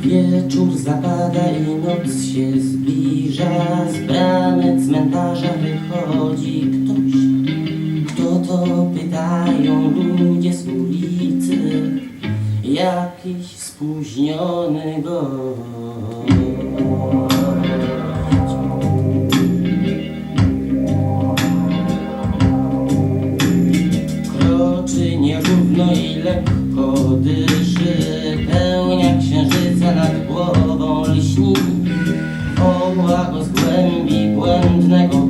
Wieczór zapada i noc się zbliża. Z bramy cmentarza wychodzi ktoś. Kto to pytają ludzie Jakiś spóźniony gość. Kroczy nierówno i lekko dyszy Pełnia księżyca nad głową lśni. Woła go z głębi błędnego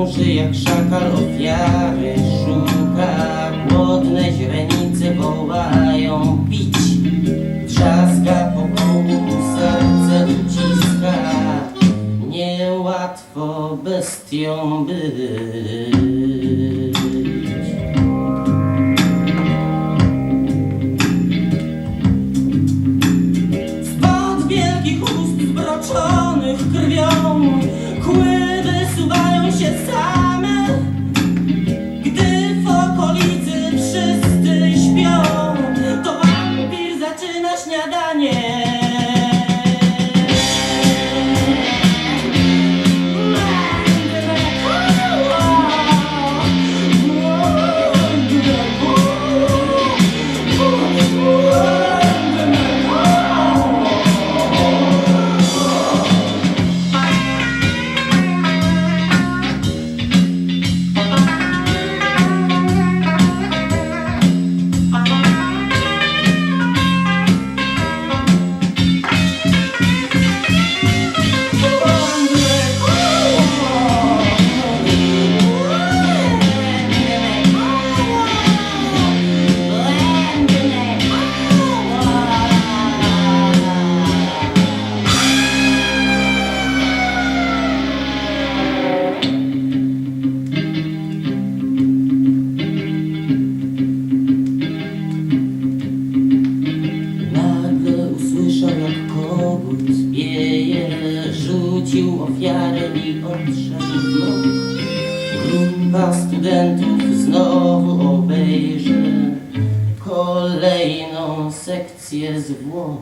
Krąży jak szakal ofiary szuka. Głodne źrenice wołają pić. Trzaska po kołku, serce uciska. Niełatwo bestią być odszedł Grupa studentów znowu obejrzy Kolejną sekcję zwłok